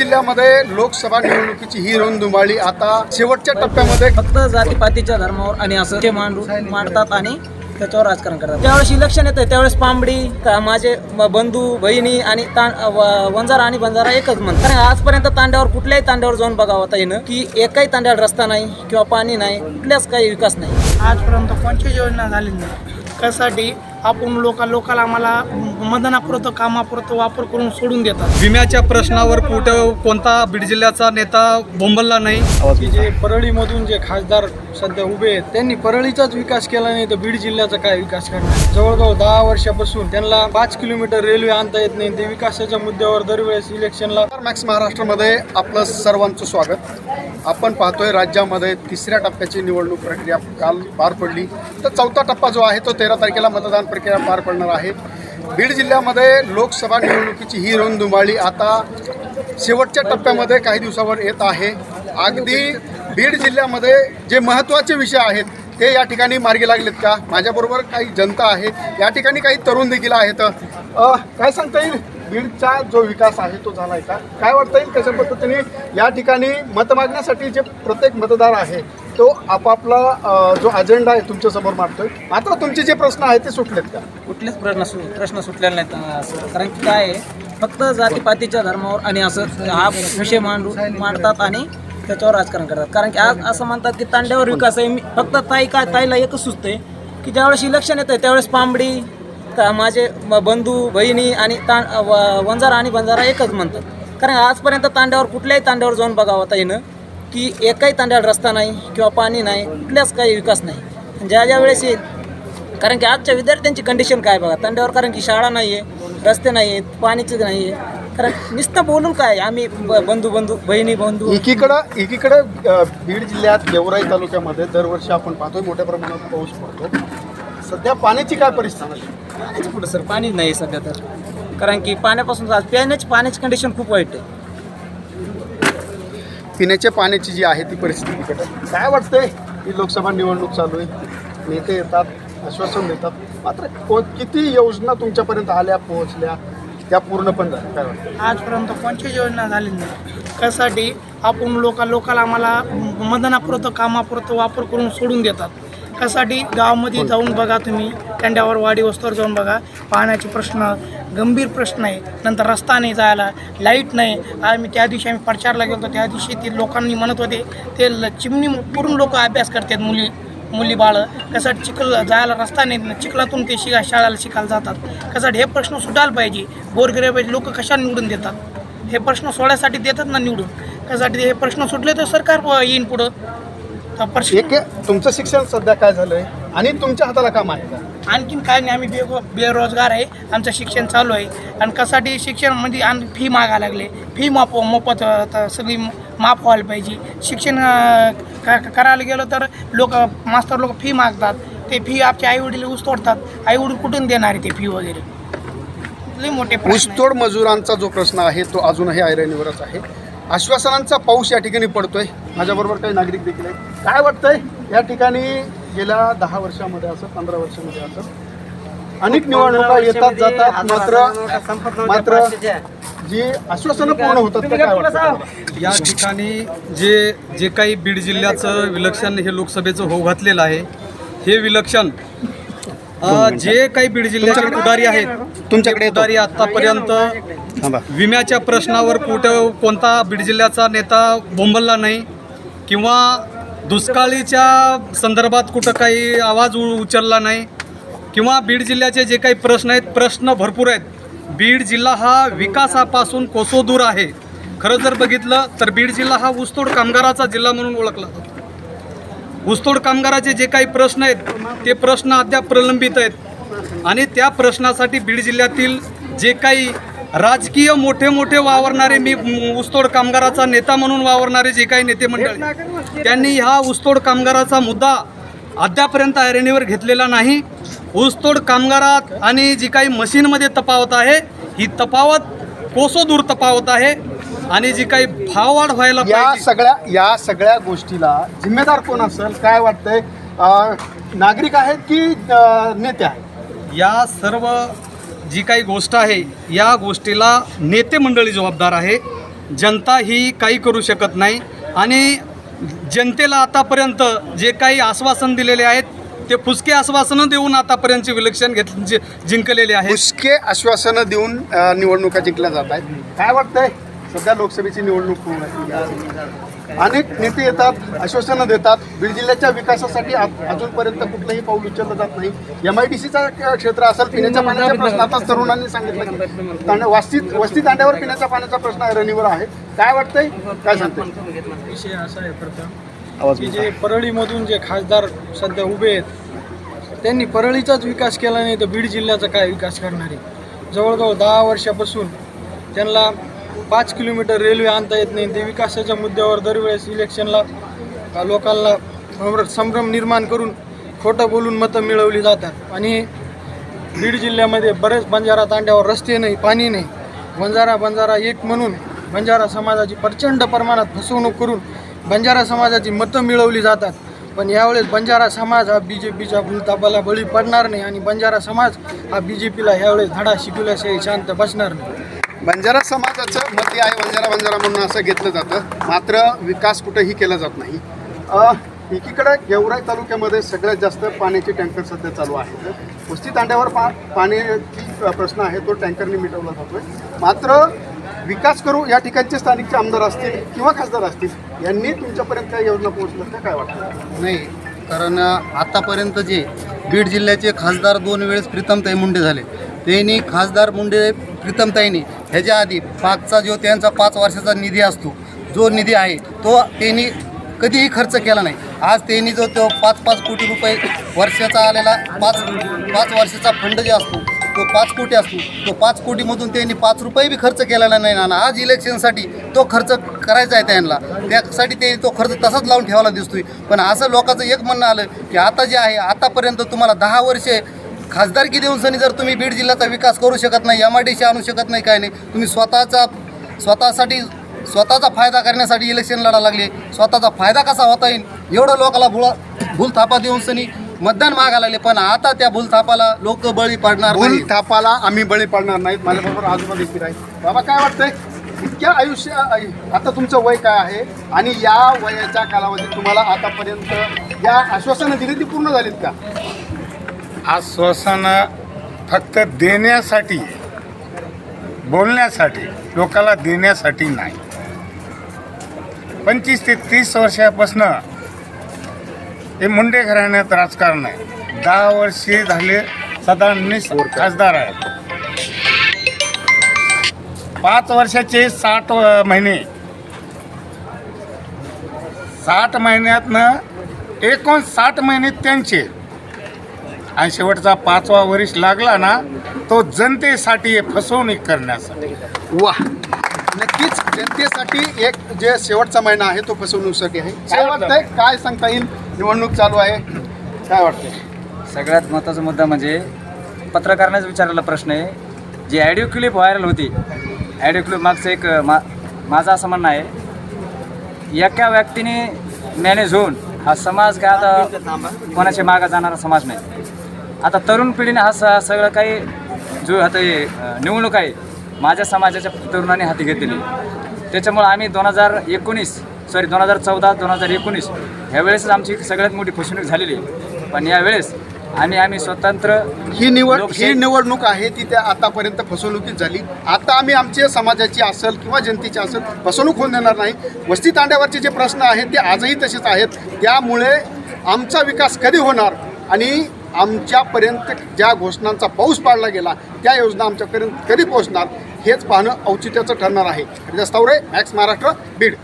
जिल्ह्यामध्ये लोकसभा निवडणुकीची ही रणधुमाळी आता शेवटच्या टप्प्यामध्ये फक्त जातीपातीच्या धर्मावर आणि असं ते मांडू मांडतात आणि त्याच्यावर राजकारण करतात. ज्यावेळेस इलेक्शन येतं त्यावेळेस पांबडी का माझे ब- बंधू बहिणी आणि वंजारा आणि बंजारा एकच म्हणतात. कारण आजपर्यंत तांड्यावर कुठल्याही तांड्यावर जाऊन बघावं आता येणं की एकही तांड्यावर रस्ता नाही किंवा पाणी नाही कुठल्याच काही विकास नाही. आजपर्यंत कोणतीच योजना झाली नाही? त्यासाठी आपण लोका लोकाला आम्हाला मतदानापुरतं कामापुरतं वापर करून सोडून देतात. विम्याच्या प्रश्नावर कुठं कोणता बीड जिल्ह्याचा नेता बोंबलला नाही? जे परळीमधून जे खासदार सध्या उभे आहेत त्यांनी परळीचाच विकास केला नाही तर बीड जिल्ह्याचा काय विकास करणार? जवळजवळ दहा वर्षापासून त्यांना पाच किलोमीटर रेल्वे आणता येत नाही. ते विकासाच्या मुद्द्यावर दरवेळेस इलेक्शनला मॅक्स महाराष्ट्रामध्ये आपलं सर्वांचं स्वागत. आपण पाहतोय राज्यामध्ये तिसऱ्या टप्प्याची निवडणूक प्रक्रिया काल पार पडली. तर चौथा टप्पा जो आहे तो तेरा तारखेला मतदान प्रक्रिया पार पडणार आहे. बीड जिल्ह्यामध्ये लोकसभा निवडणुकीची ही रणधुमाळी आता शेवटच्या टप्प्यामध्ये काही दिवसावर येत आहे. अगदी बीड जिल्ह्यामध्ये जे महत्त्वाचे विषय आहेत ते या ठिकाणी मार्गी लागलेत का? माझ्याबरोबर काही जनता आहे. या ठिकाणी काही तरुण देखील आहेत. काय सांगता येईल? बीडचा जो विकास आहे तो झाला आहे का? काय वाटतं येईल? कशा पद्धतीने या ठिकाणी मत मागण्यासाठी जे प्रत्येक मतदार आहे तो आपापला जो अजेंडा आहे तुमच्यासमोर मांडतोय? मात्र तुमचे जे प्रश्न आहेत ते सुटलेत का? कुठलेच प्रश्न सु प्रश्न सुटलेले नाहीत असं. कारण की काय आहे फक्त जातीपातीच्या धर्मावर आणि असं हा विषय मांडू मांडतात आणि त्याच्यावर राजकारण करतात. कारण की आज असं म्हणतात की तांड्यावर विकास आहे. मी फक्त ताई काय ताईला एकच सुचते की ज्यावेळेस इलेक्शन येतं त्यावेळेस पांबडी का माझे बंधू बहिणी आणि तां वंजारा आणि बंजारा एकच म्हणतात. कारण आजपर्यंत तांड्यावर कुठल्याही तांड्यावर जाऊन बघावं आता येणं की एकही तांड्यावर रस्ता नाही किंवा पाणी नाही कुठल्याच काही विकास नाही. ज्या ज्या वेळेस येईल कारण की आजच्या विद्यार्थ्यांची कंडिशन काय बघा तांड्यावर कारण की शाळा नाही आहे रस्ते नाही आहेत पाणीच नाही आहे कारण नुसतं बोलून काय? आम्ही ब- बंधू बंधू बहिणी बंधू. एकीकडं एकीकडं अ, बीड जिल्ह्यात गेवराई तालुक्यामध्ये दरवर्षी आपण पाहतोय मोठ्या प्रमाणात पाऊस पडतो. सध्या पाण्याची काय परिस्थिती आहे? पाण्याचं कुठं सर? पाणीच नाही सध्या तर. कारण की पाण्यापासून आज पिण्याची पाण्याची कंडिशन खूप वाईट आहे. पिण्याच्या पाण्याची जी आहे ती परिस्थिती बिकट आहे. काय वाटतंय? ही लोकसभा निवडणूक चालू आहे. नेते येतात आश्वासन देतात. मात्र को किती योजना तुमच्यापर्यंत आल्या पोहोचल्या? त्या पूर्ण पण झाल्या. काय वाटतं? आजपर्यंत कोणची योजना झाली नाही? त्यासाठी आपण लोका लोकाला आम्हाला मदनापुरतं कामापुरतं वापर करून सोडून देतात. त्यासाठी गावामध्ये जाऊन बघा तुम्ही त्यांड्यावर वाडी वस्तूवर जाऊन बघा. पाण्याचे प्रश्न गंभीर प्रश्न आहे. नंतर रस्ता नाही जायला लाइट नाही. आम्ही त्या दिवशी आम्ही प्रचारला गेलो होतो. त्या दिवशी ते लोकांनी म्हणत होते ते ल- चिमणी पूर्ण लोक अभ्यास करतात मुली. मुली बाळं त्यासाठी चिखल जायला रस्ता नाही चिखलातून ते शिका शाळेला शिकायला जातात. त्यासाठी हे प्रश्न सुटायला पाहिजे? गोरगरिबाचे लोक कशा निवडून देतात? हे प्रश्न सोडायसाठी देतात ना निवडून? त्यासाठी हे प्रश्न सुटले तर सरकार येईन पुढं? एक तुमचं शिक्षण सध्या काय झालंय? आणि तुमच्या हाताला काम आहे का? आणखीन काय नाही आम्ही बेरो बेरोजगार आहे. आमचं शिक्षण चालू आहे. आणि कशासाठी शिक्षण? म्हणजे आणि फी मागायला लागले. फी माफ मोफत सगळी माफ व्हायला पाहिजे. शिक्षण अं, क- करायला गेलं तर लोक मास्तर लोक फी मागतात. ते फी आमचे आईवडील ऊस तोडतात. आईवडील कुठून देणार आहे ते फी वगैरे? लई मोठे प्रश्न. ऊसतोड मजुरांचा जो प्रश्न आहे तो अजूनही ऐरणीवरच आहे. आश्वासनांचा पाऊस या ठिकाणी पडतोय. माझ्याबरोबर काही नागरिक देखील आहेत. काय वाटतंय? या ठिकाणी गेल्या दहा वर्षामध्ये असं पंधरा वर्षामध्ये असं अनेक निवडणुका येतात जातात मात्र मात्र जी आश्वासनं पूर्ण होतात ते काय वाटतं या ठिकाणी जे जे काही बीड जिल्ह्याचं विलक्षण हे लोकसभेचं होऊ घातलेलं आहे हे विलक्षण अ, जे काही बीड जिल्ह्याचे पुढारी आहेत तुमच्याकडे येतो. पुढारी आतापर्यंत थांबा. विम्याच्या प्रश्नावर कुठं कोणता बीड जिल्ह्याचा नेता बोंबलला नाही किंवा दुष्काळीच्या संदर्भात कुठं काही आवाज उ उचलला नाही किंवा बीड जिल्ह्याचे जे काही प्रश्न आहेत प्रश्न भरपूर आहेत. बीड जिल्हा हा विकासापासून कोसो दूर आहे. खरं जर बघितलं तर बीड जिल्हा हा ऊसतोड कामगाराचा जिल्हा म्हणून ओळखला जातो. ऊसतोड कामगाराचे जे काही प्रश्न आहेत ते प्रश्न अद्याप प्रलंबित आहेत. आणि त्या प्रश्नासाठी बीड जिल्ह्यातील जे काही राजकीय मोठे मोठे वावरणारे मी ऊसतोड कामगाराचा नेता म्हणून वावरणारे जे काही नेते मंडळ त्यांनी ह्या ऊसतोड कामगाराचा मुद्दा अद्यापर्यंत ऐरणीवर घेतलेला नाही. ऊसतोड कामगारात आणि जी काही मशीनमध्ये तफावत आहे ही तफावत कोसो दूर तपावत आहे. आणि जी काही भाववाढ व्हायला या पाहिजे. सगळ्या या सगळ्या गोष्टीला जिम्मेदार कोण असेल काय वाटतंय? अं, नागरिक आहेत की अं, नेते आहेत? या सर्व जी काही गोष्ट आहे या गोष्टीला नेते मंडळी जबाबदार आहे. जनता ही काही करू शकत नाही. आणि जनतेला आतापर्यंत जे काही आश्वासन दिलेले आहेत ते फुसके आश्वासनं देऊन आतापर्यंतचे विलक्षण घेत जि- जिंकलेले आहेत. पुष्के आश्वासनं देऊन अ, निवडणुका जिंकल्या जात आहेत. काय वाटतंय? सध्या लोकसभेची निवडणूक झाली. अनेक नेते येतात आश्वासनं देतात. बीड जिल्ह्याच्या विकासासाठी अजूनपर्यंत कुठलंही पाऊल उचललं जात नाही. एम आय डी सीचा क्षेत्र असेल पिण्याच्या पाण्याचा प्रश्न आता तरुणांनी सांगितलं की. तांड्या वस्ती वस्ती तांड्यावर पिण्याच्या पाण्याचा प्रश्न रणीवर आहे. काय वाटतंय? काय सांगते विषय असा आहे प्रथम की जे परळीमधून जे खासदार सध्या उभे आहेत त्यांनी परळीचाच विकास केला नाही तर बीड जिल्ह्याचा काय विकास करणार आहे? जवळजवळ दहा वर्षापासून त्यांना पाच किलोमीटर रेल्वे आणता येत नाही. ते विकासाच्या मुद्द्यावर दरवेळेस इलेक्शनला लोकांना संभ्रम निर्माण करून खोटं बोलून मतं मिळवली जातात. आणि बीड जिल्ह्यामध्ये बरेच बंजारा तांड्यावर रस्ते नाही पाणी नाही. बंजारा बंजारा एक म्हणून बंजारा समाजाची प्रचंड प्रमाणात फसवणूक करून बंजारा समाजाची मतं मिळवली जातात. पण यावेळेस बंजारा समाज हा बी जे पीच्या भूलतापाला बळी पडणार नाही आणि बंजारा समाज हा बी जे पीला यावेळेस धडा शिकवल्याशिवाय शांत बसणार नाही. बंजारा समाजाचं मते आहे बंजारा बंजारा म्हणून असं घेतलं जातं. मात्र विकास कुठेही केला जात नाही. एकीकडे गेवराई तालुक्यामध्ये सगळ्यात जास्त पाण्याचे टँकर सध्या चालू आहेत कुस्ती तांड्यावर पा पाण्याची प्रश्न आहे तो टँकरने मिटवला जातो आहे मात्र विकास करू या ठिकाणचे स्थानिकचे आमदार असतील किंवा खासदार असतील यांनी तुमच्यापर्यंत काही योजना पोहोचल्या काय वाटतं? नाही कारण आत्तापर्यंत जे बीड जिल्ह्याचे खासदार दोन वेळेस प्रीतमताई मुंडे झाले. त्यांनी खासदार मुंडे प्रीतमताईंनी ह्याच्या आधी पाचचा जो त्यांचा पाच वर्षाचा निधी असतो जो निधी आहे तो त्यांनी कधीही खर्च केला नाही. आज त्यांनी जो तो पाच पाच कोटी रुपये वर्षाचा आलेला पाच पाच वर्षाचा फंड जो असतो तो पाच कोटी असतो. तो पाच कोटीमधून त्यांनी पाच रुपये बी खर्च केलेला नाही ना आज इलेक्शनसाठी तो खर्च करायचा आहे त्यांना. त्यासाठी ते तो खर्च तसाच लावून ठेवायला दिसतोय. पण असं लोकांचं एक म्हणणं आलं की आता जे आहे आतापर्यंत तुम्हाला दहा वर्षे खासदारकी देऊन सनी जर तुम्ही बीड जिल्ह्याचा विकास करू शकत नाही एम आय डी सी आणू शकत नाही काय नाही तुम्ही स्वतःचा स्वतःसाठी स्वतःचा फायदा करण्यासाठी इलेक्शन लढा लागले. स्वतःचा फायदा कसा होता येईल? एवढं लोकाला भुळा भूलथापा देऊन सनी मतदान मागायला लागले पण आता त्या भूलथापाला लोक बळी पाडणार भूलथापाला थापाला आम्ही बळी पडणार नाहीत माझ्याबरोबर आजोबा देखील आहे बाबा काय वाटतंय? इतक्या आयुष्य आता तुमचं वय काय आहे? आणि या वयाच्या कालावधीत तुम्हाला आतापर्यंत या आश्वासनं दिली ती पूर्ण झालीत का? आश्वासनं फक्त देण्यासाठी बोलण्यासाठी लोकाला देण्यासाठी नाही. पंचवीस ते तीस वर्षापासून हे मुंडे घराण्यात राजकारण आहे. दहा वर्षे झाले सदानीस खासदार आहेत. पाच वर्षाचे साठ महिने. साठ महिन्यातनं एकूण साठ महिने त्यांचे. आणि शेवटचा पाचवा वर्ष लागला ना तो जनतेसाठी आहे, फसवणूक करण्यासाठी. वा नक्कीच जनतेसाठी एक जे शेवटचा महिना आहे तो फसवणुकीसाठी आहे. काय वाटतंय? काय सांगता येईल? निवडणूक चालू आहे. काय वाटतंय? सगळ्यात महत्त्वाचा मुद्दा म्हणजे पत्रकारांनाच विचारलेला प्रश्न आहे. जी ॲडिओ क्लिप व्हायरल होती ॲडिओ क्लिप मागचं एक मा माझं असं म्हणणं आहे एका व्यक्तीने मॅनेज होऊन हा समाज काय आता कोणाच्या मागं जाणारा समाज नाही. आता तरुण पिढीने हा स सगळं काही जो आता हे निवडणूक आहे माझ्या समाजाच्या तरुणांनी हाती घेतलेली. त्याच्यामुळं आम्ही दोन हजार एकोणीस सॉरी दोन हजार चौदा दोन हजार एकोणीस ह्यावेळेसच आमची सगळ्यात मोठी फसवणूक झालेली आहे. पण यावेळेस आम्ही आम्ही स्वतंत्र ही निवड ही निवडणूक आहे ती त्या आतापर्यंत फसवणुकीत झाली. आता आम्ही आमच्या समाजाची असेल किंवा जनतेची असेल फसवणूक होऊन देणार नाही. वस्ती तांड्यावरचे जे प्रश्न आहेत ते आजही तसेच आहेत. त्यामुळे आमचा विकास कधी होणार आणि आमच्यापर्यंत ज्या घोषणांचा पाऊस पाडला गेला त्या योजना आमच्यापर्यंत कधी पोहोचणार हेच पाहणं औचित्याचं ठरणार आहे. हरिदास तावरे मॅक्स महाराष्ट्र बीड.